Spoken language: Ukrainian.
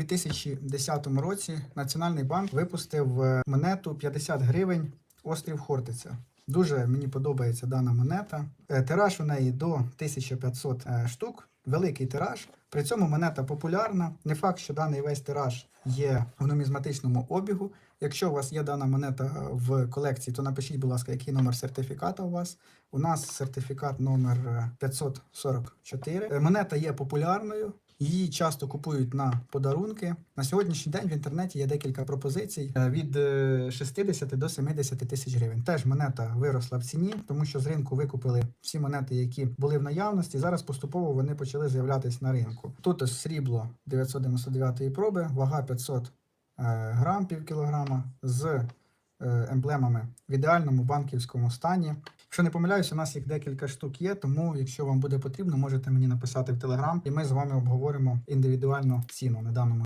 2010 році Національний банк випустив е, монету 50 гривень острів Хортиця. Дуже мені подобається дана монета. Е, Тираж у неї до 1500 е, штук. Великий тираж. При цьому монета популярна. Не факт, що даний весь тираж є в нумізматичному обігу. Якщо у вас є дана монета в колекції, то напишіть, будь ласка, який номер сертифіката у вас. У нас сертифікат номер е, 544. Е, Монета є популярною. Її часто купують на подарунки. На сьогоднішній день в інтернеті є декілька пропозицій е, від е, 60 до 70 тисяч гривень. Теж монета виросла в ціні, тому що з ринку викупили всі монети, які були в наявності. Зараз поступово вони почали з'являтися на ринку. Тут ось срібло 999 проби, вага 500 е, грам, пів з е, емблемами в ідеальному банківському стані. Якщо не помиляюся, у нас їх декілька штук є, тому якщо вам буде потрібно, можете мені написати в Телеграм, і ми з вами обговоримо індивідуальну ціну на даному